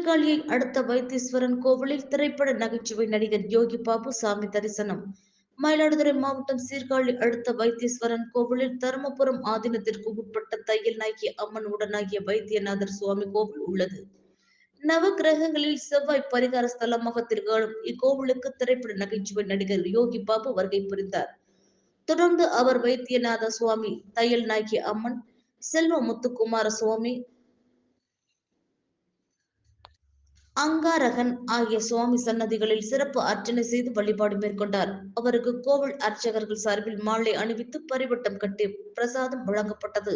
சீர்காழியை அடுத்த வைத்தீஸ்வரன் கோவிலில் திரைப்பட நகைச்சுவை நடிகர் யோகி பாபு சாமி தரிசனம். மயிலாடுதுறை மாவட்டம் சீர்காழி அடுத்த வைத்தீஸ்வரன் கோவிலில் தருமபுரம் ஆதீனத்திற்கு உட்பட்ட தையல் நாயகி அம்மன் உடனாகிய வைத்தியநாதர் சுவாமி கோவில் உள்ளது. நவ கிரகங்களில் செவ்வாய் பரிகார ஸ்தலமாக திகழும் இக்கோவிலுக்கு திரைப்பட நகைச்சுவை நடிகர் யோகி பாபு வருகை புரிந்தார். தொடர்ந்து அவர் வைத்தியநாத சுவாமி தையல் நாயகி அம்மன் செல்வ முத்துக்குமார சுவாமி அங்காரகன் ஆகிய சுவாமி சன்னதிகளில் சிறப்பு அர்ச்சனை செய்து வழிபாடு மேற்கொண்டார். அவருக்கு கோவில் அர்ச்சகர்கள் சார்பில் மாலை அணிவித்து பரிவட்டம் கட்டி பிரசாதம் வழங்கப்பட்டது.